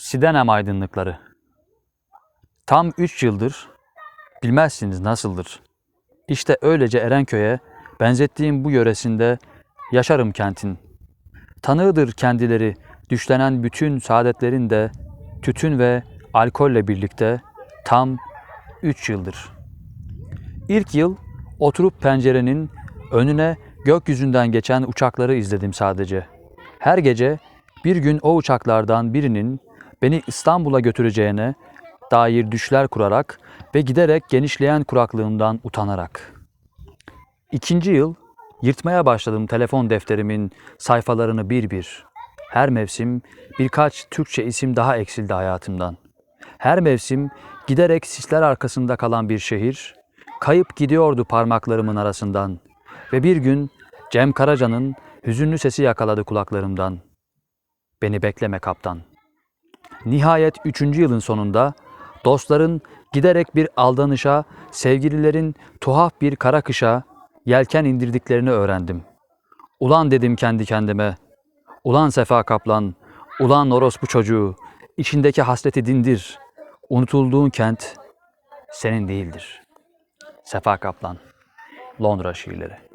Sidenem aydınlıkları. Tam üç yıldır, bilmezsiniz nasıldır. İşte öylece Erenköy'e benzettiğim bu yöresinde yaşarım kentin. Tanığıdır kendileri düşlenen bütün saadetlerin de tütün ve alkolle birlikte tam üç yıldır. İlk yıl oturup pencerenin önüne gökyüzünden geçen uçakları izledim sadece. Her gece bir gün o uçaklardan birinin beni İstanbul'a götüreceğine dair düşler kurarak ve giderek genişleyen kuraklığımdan utanarak. İkinci yıl yırtmaya başladım telefon defterimin sayfalarını bir bir. Her mevsim birkaç Türkçe isim daha eksildi hayatımdan. Her mevsim giderek sisler arkasında kalan bir şehir, kayıp gidiyordu parmaklarımın arasından. Ve bir gün Cem Karaca'nın hüzünlü sesi yakaladı kulaklarımdan. Beni bekleme kaptan. Nihayet üçüncü yılın sonunda dostların giderek bir aldanışa, sevgililerin tuhaf bir kara kışa yelken indirdiklerini öğrendim. Ulan dedim kendi kendime. Ulan Sefa Kaplan, ulan orospu çocuğu, içindeki hasreti dindir. Unutulduğun kent senin değildir. Sefa Kaplan, Londra şiirleri.